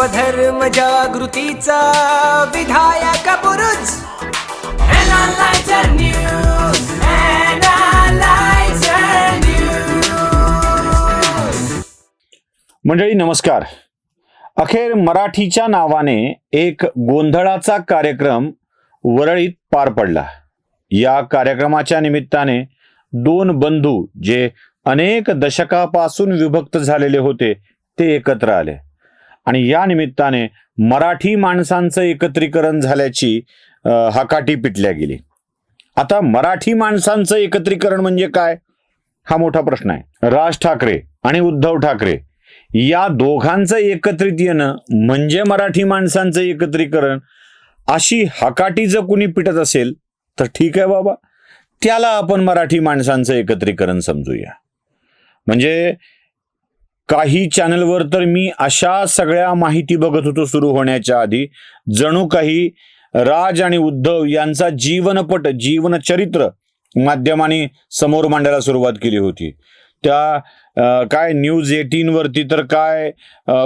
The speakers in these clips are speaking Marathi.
स्वधर्म जागृतीचा विधायक News. मंडळी नमस्कार. अखेर मराठीच्या नावाने एक गोंधळाचा कार्यक्रम वरळीत पार पडला. या कार्यक्रमाच्या निमित्ताने दोन बंधू जे अनेक दशकापासून विभक्त झालेले होते ते एकत्र आले. आणि या निमित्ताने मराठी माणसांचं एकत्रीकरण झाल्याची हकाठी पिटल्या गेली. आता मराठी माणसांचं एकत्रीकरण म्हणजे काय? हा मोठा प्रश्न आहे. राज ठाकरे आणि उद्धव ठाकरे या दोघांचं एकत्रित येणं म्हणजे मराठी माणसांचं एकत्रीकरण. अशी हकाटी जर कुणी पिटत असेल तर ठीक आहे बाबा. त्याला आपण मराठी माणसांचं एकत्रीकरण समजूया. म्हणजे काही चॅनलवर तर मी अशा सगळ्या माहिती बघत होतो सुरू होण्याच्या आधी. जणू काही राज आणि उद्धव यांचा जीवनपट जीवनचरित्र माध्यमाने समोर मांडायला सुरुवात केली होती. त्या काय न्यूज एटीन वरती तर काय?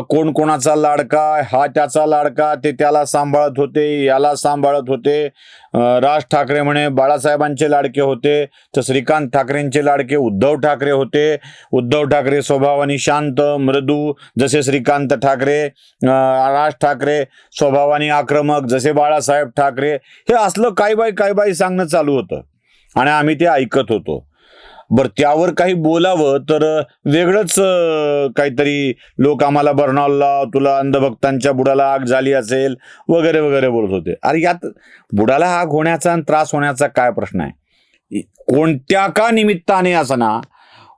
कोण कोणाचा लाडका? हा त्याचा लाडका ते त्याला सांभाळत होते याला सांभाळत होते. राज ठाकरे म्हणे बाळासाहेबांचे लाडके होते तर श्रीकांत ठाकरेंचे लाडके उद्धव ठाकरे होते. उद्धव ठाकरे स्वभावाने शांत मृदू जसे श्रीकांत ठाकरे राज ठाकरे स्वभावाने आक्रमक जसे बाळासाहेब ठाकरे. हे असलं काय बाई काय बाई सांगणं चालू होतं. आणि आम्ही ते ऐकत होतो. बरं त्यावर काही बोलावं तर वेगळंच काहीतरी लोक आम्हाला बर्नॉलला तुला अंधभक्तांच्या बुडाला आग झाली असेल वगैरे वगैरे बोलत होते. अरे यात बुडाला आग होण्याचा आणि त्रास होण्याचा काय प्रश्न आहे? कोणत्या का निमित्ताने असना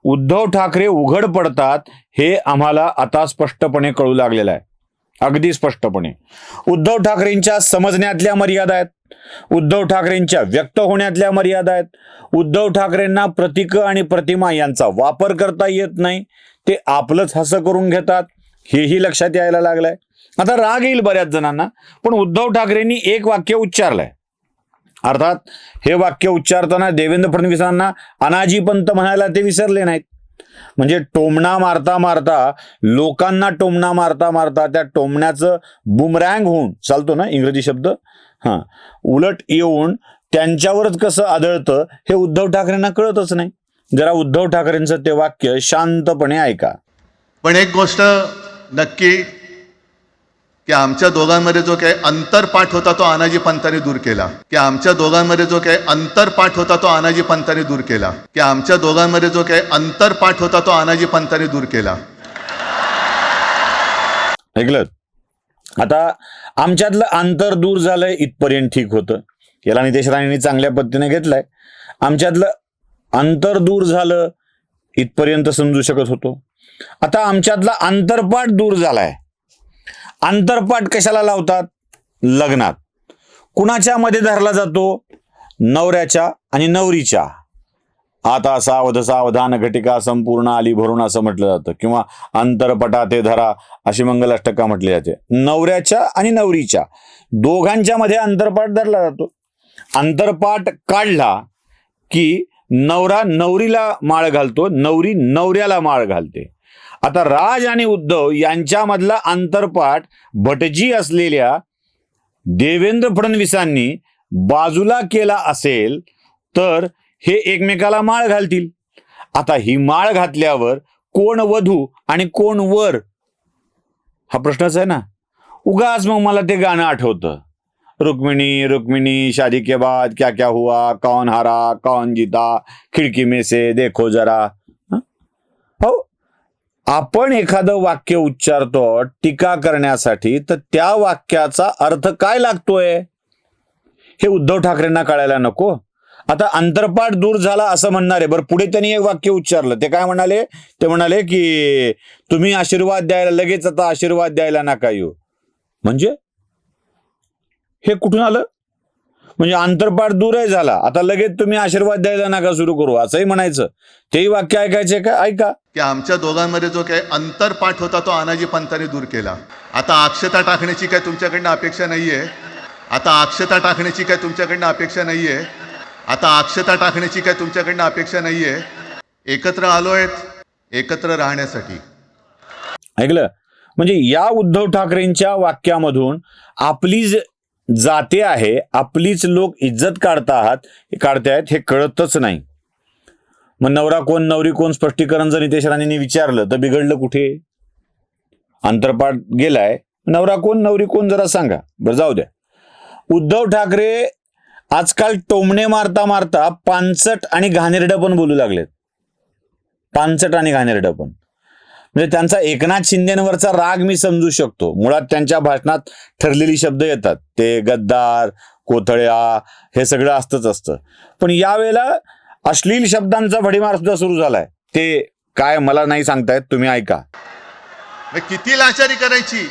उद्धव ठाकरे उघड पडतात हे आम्हाला आता स्पष्टपणे कळू लागलेलं आहे. अगदी स्पष्टपणे. उद्धव ठाकरेंच्या समजण्यातल्या मर्यादा आहेत. उद्धव ठाकरेंच्या व्यक्त होण्यातल्या मर्यादा आहेत. उद्धव ठाकरेंना प्रतीक आणि प्रतिमा यांचा वापर करता येत नाही. ते आपलंच हसं करून घेतात. हेही लक्षात यायला लागलंय. आता राग येईल बऱ्याच जणांना पण उद्धव ठाकरेंनी एक वाक्य उच्चारलंय. अर्थात हे वाक्य उच्चारताना देवेंद्र फडणवीसांना अनाजी पंत म्हणायला ते विसरले नाहीत. म्हणजे टोमणा मारता मारता लोकांना टोमणा मारता मारता त्या टोमण्याचं बुमरँग होऊन चालतो ना इंग्रजी शब्द? हां. उलट येऊन त्यांच्यावरच कसं आढळतं हे उद्धव ठाकरेंना कळतच नाही. जरा उद्धव ठाकरेंचं ते वाक्य शांतपणे ऐका. पण एक गोष्ट नक्की की आमच्या दोघांमध्ये जो काही अंतरपाठ होता तो अनाजी पंतांनी दूर केला. की आमच्या दोघांमध्ये जो काही अंतरपाठ होता तो अनाजी पंतांनी दूर केला. की आमच्या दोघांमध्ये जो काही अंतरपाठ होता तो अनाजी पंतांनी दूर केला. ऐकलं आता आमच्यातलं अंतर दूर झालंय इथपर्यंत ठीक होतं. याला नितेश राणेंनी चांगल्या पद्धतीने घेतलंय. आमच्यातलं अंतर दूर झालं इथपर्यंत समजू शकत होतो. आता आमच्यातला अंतरपाठ दूर झालाय. अंतरपाठ कशाला लावतात? लग्नात. कुणाच्या मध्ये धरला जातो? नवऱ्याच्या आणि नवरीच्या. आता सावध सावधान घटिका संपूर्ण आली भरून असं म्हटलं जातं. किंवा अंतरपटा ते धरा अशी मंगलाष्टका म्हटली जाते. नवऱ्याच्या आणि नवरीच्या दोघांच्या मध्ये अंतरपाठ धरला जातो. अंतरपाठ काढला की नवरा नवरीला माळ घालतो नवरी नवऱ्याला माळ घालते. आता राज आणि उद्धव यांच्यामधला अंतरपाठ भटजी असलेल्या देवेंद्र फडणवीसांनी बाजूला केला असेल तर हे एकमेकाला माळ घालतील. आता ही माळ घातल्यावर कोण वधू आणि कोण वर? हा प्रश्नच आहे ना. उगाच मग मला ते गाणं आठवतं. रुक्मिणी रुक्मिणी शादी के बाद क्या क्या हुआ? कौन हारा? कौन जीता? खिडकी में से देखो जरा. हो? आपण एखादं वाक्य उच्चारतो टीका करण्यासाठी तर त्या वाक्याचा अर्थ काय लागतोय? हे उद्धव ठाकरेंना कळायला नको. आता अंतरपाठ दूर झाला असं म्हणणारे बरं पुढे त्यांनी एक वाक्य उच्चारलं. ते काय म्हणाले? ते म्हणाले की तुम्ही आशीर्वाद द्यायला लगेच आता आशीर्वाद द्यायला नका येऊ. म्हणजे? हे कुठून आलं? म्हणजे अंतरपाठ दूरही झाला. आता लगेच तुम्ही आशीर्वाद द्यायला नका सुरू करू असंही म्हणायचं. तेही वाक्य ऐकायचे का? ऐका. की आमच्या दोघांमध्ये जो काही अंतरपाठ होता तो अनाजी पंतांनी दूर केला. आता अक्षता टाकण्याची काय तुमच्याकडनं अपेक्षा नाहीये? आता अक्षता टाकण्याची काय तुमच्याकडनं अपेक्षा नाहीये? आता अक्षता टाकण्याची काय तुमच्याकडनं अपेक्षा नाहीये. एकत्र आलोय एकत्र राहण्यासाठी. ऐकलं? म्हणजे या उद्धव ठाकरेंच्या वाक्यामधून आपली जाते आहे आपलीच लोक इज्जत काढतात काढतायत हे कळतच नाही. मग नवरा कोण नवरी कोण स्पष्टीकरण जर नितेश राणेंनी विचारलं तर बिघडलं कुठे? अंतरपाठ गेलाय. नवरा कोण नवरी कोण जरा सांगा. बरं जाऊ द्या. उद्धव ठाकरे आजकाल टोमणे मारता मारता पानसट आणि घाणेरडं पण बोलू लागलेत. पानसट आणि घाणेरडं पण. म्हणजे त्यांचा एकनाथ शिंदेवरचा राग मी समजू शकतो. मुळात त्यांच्या भाषणात ठरलेली शब्द येतात. ते गद्दार कोथळ्या हे सगळं असतंच असतं. पण यावेळेला अश्लील शब्दांचा भडीमार सुद्धा सुरू झालाय. ते काय मला नाही सांगतायत तुम्ही ऐका. किती लाचारी करायची?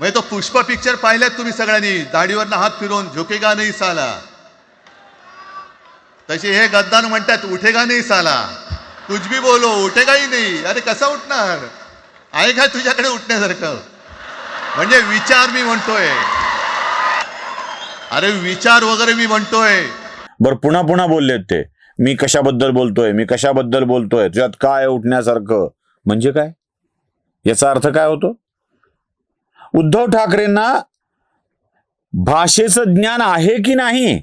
म्हणजे तो पुष्प पिक्चर पाहिलात तुम्ही सगळ्यांनी. दाढीवरनं हात फिरवून झोकेगा नाही साला. तसे हे गद्दार म्हणतात उठेगा नाही साला. तुझ भी बोलो उठेगाही नाही अरे कसा उठणार? आहे का तुझ्याकडे उठण्यासारखं? म्हणजे विचार मी म्हणतोय. अरे विचार वगैरे मी म्हणतोय. बरं पुन्हा पुन्हा बोललेत ते. मी कशाबद्दल बोलतोय? मी कशाबद्दल बोलतोय? तुझ्यात काय उठण्यासारखं? म्हणजे काय? याचा अर्थ काय होतो? उद्धव ठाकरेंना भाषेचं ज्ञान आहे की नाही?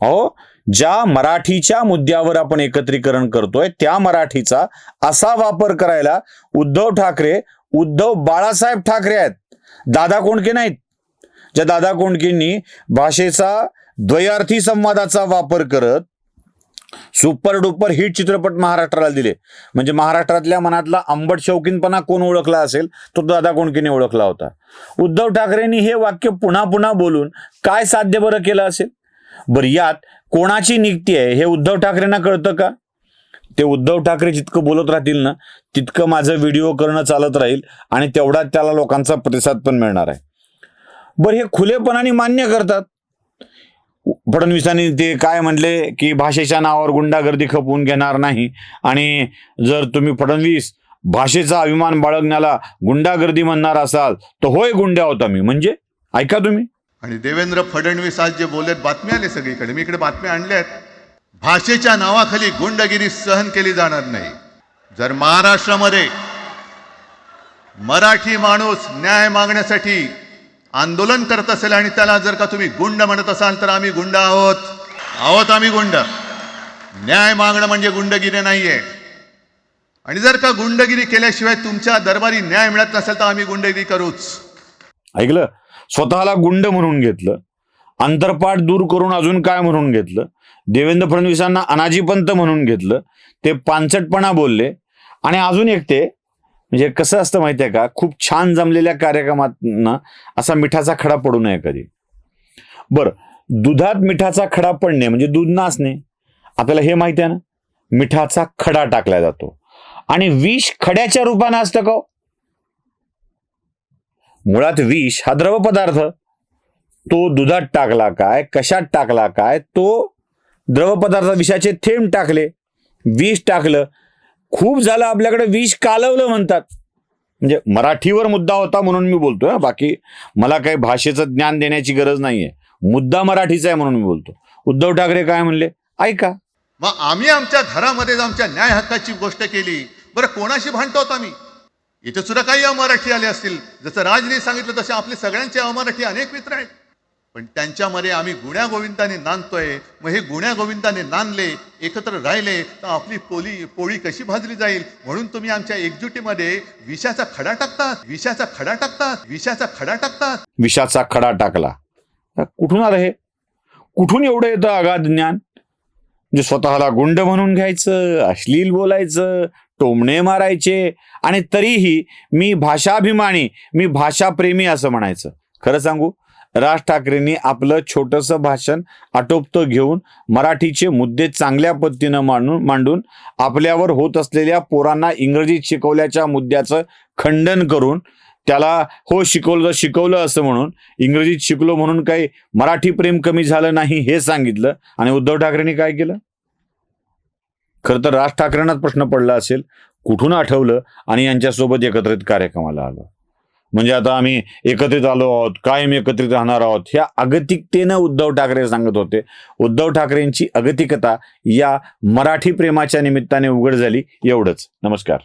अहो ज्या मराठीच्या मुद्द्यावर आपण एकत्रीकरण करतोय त्या मराठीचा असा वापर करायला उद्धव ठाकरे उद्धव बाळासाहेब ठाकरे आहेत. दादा कोंडके नाहीत. ज्या दादा कोंडकेंनी भाषेचा द्वयार्थी संवादाचा वापर करत सुपर डुपर हिट चित्रपट महाराष्ट्राला दिले. म्हणजे महाराष्ट्रातल्या मनातला आंबट शौकीनपणा कोण ओळखला असेल तो दादा कोणकीने ओळखला होता. उद्धव ठाकरेंनी हे वाक्य पुन्हा पुन्हा बोलून काय साध्य बरं केलं असेल? बरं यात कोणाची निघती आहे हे उद्धव ठाकरेंना कळतं का? ते उद्धव ठाकरे जितकं बोलत राहतील ना तितकं माझं व्हिडिओ करणं चालत राहील आणि तेवढाच त्याला लोकांचा प्रतिसाद पण मिळणार आहे. बरं हे खुलेपणाने मान्य करतात फडणवीसांनी ते काय म्हणले की भाषेच्या नावावर गुंडागर्दी खपवून घेणार नाही. आणि जर तुम्ही फडणवीस भाषेचा अभिमान बाळगण्याला गुंडागर्दी म्हणणार असाल तर होय गुंड्या होता मी. म्हणजे? ऐका तुम्ही. आणि देवेंद्र फडणवीस आज जे बोलत बातम्या आले सगळीकडे. मी इकडे बातम्या आणल्या आहेत भाषेच्या नावाखाली गुंडगिरी सहन केली जाणार नाही. जर महाराष्ट्रामध्ये मराठी माणूस न्याय मागण्यासाठी आंदोलन करत असेल आणि त्याला जर का तुम्ही गुंड म्हणत असाल तर आम्ही गुंड आहोत. आहोत आम्ही गुंड. न्याय मागणं म्हणजे गुंडगिरी नाहीये. आणि जर का गुंडगिरी केल्याशिवाय तुमच्या दरबारी न्याय मिळत नसेल तर आम्ही गुंडगिरी करूच. ऐकलं? स्वतःला गुंड म्हणून घेतलं. अंतरपाठ दूर करून अजून काय म्हणून घेतलं? देवेंद्र फडणवीसांना अनाजीपंत म्हणून घेतलं. ते पानसटपणा बोलले. आणि अजून एक ते म्हणजे कसं असतं माहिती आहे का? खूप छान जमलेल्या कार्यक्रमात असा मिठाचा खडा पडू नये कधी. बरं दुधात मिठाचा खडा पडणे म्हणजे दूध नाचणे आपल्याला हे माहिती आहे ना? मिठाचा खडा टाकला जातो. आणि विष खड्याच्या रूपानं असतं का हो? मुळात विष हा द्रव पदार्थ. तो दुधात टाकला काय? कशात टाकला काय? तो द्रव पदार्थ विषाचे थेंब टाकले. विष टाकलं खूप झालं आपल्याकडे विष कालवलं म्हणतात. म्हणजे मराठीवर मुद्दा होता म्हणून मी बोलतोय हा. बाकी मला काही भाषेचं ज्ञान देण्याची गरज नाहीये. मुद्दा मराठीचा आहे म्हणून मी बोलतो. उद्धव ठाकरे काय म्हणले? ऐका. मग आम्ही आमच्या घरामध्ये आमच्या न्याय हक्काची गोष्ट केली. बरं कोणाशी भांडतो आम्ही? इथे सुद्धा काही अमराठी आले असतील. जसं राजने सांगितलं तसे आपले सगळ्यांचे अमराठी अनेक मित्र आहेत. पण त्यांच्यामध्ये आम्ही गुण्यागोविंदाने नांदतोय. मग हे गुण्यागोविंदाने नांदले एकत्र राहिले तर आपली पोली पोळी कशी भाजली जाईल? म्हणून तुम्ही आमच्या एकजुटीमध्ये विषाचा खडा टाकतात विषाचा खडा टाकतात विषाचा खडा टाकतात. विषाचा खडा टाकला. कुठून आलं हे? कुठून एवढं येतं अगाध ज्ञान? म्हणजे स्वतःला गुंड म्हणून घ्यायचं अश्लील बोलायचं टोमणे मारायचे आणि तरीही मी भाषाभिमानी मी भाषाप्रेमी असं म्हणायचं. खरं सांगू? राज ठाकरेंनी आपलं छोटंसं भाषण आटोपतं घेऊन मराठीचे मुद्दे चांगल्या पद्धतीनं मांडून मांडून आपल्यावर होत असलेल्या पोरांना इंग्रजीत शिकवल्याच्या मुद्द्याचं खंडन करून त्याला हो शिकवलं शिकवलं असं म्हणून इंग्रजीत शिकलो म्हणून काही मराठी प्रेम कमी झालं नाही हे सांगितलं. आणि उद्धव ठाकरेंनी काय केलं? खरं तर राज ठाकरेंनाच प्रश्न पडला असेल. कुठून आठवलं? आणि यांच्यासोबत एकत्रित कार्यक्रमाला आलं. म्हणजे आता आम्ही एकत्रित आलो आहोत कायम एकत्रित राहणार आहोत ह्या अगतिकतेनं उद्धव ठाकरे सांगत होते. उद्धव ठाकरेंची अगतिकता या मराठी प्रेमाच्या निमित्ताने उघड झाली एवढंच. नमस्कार.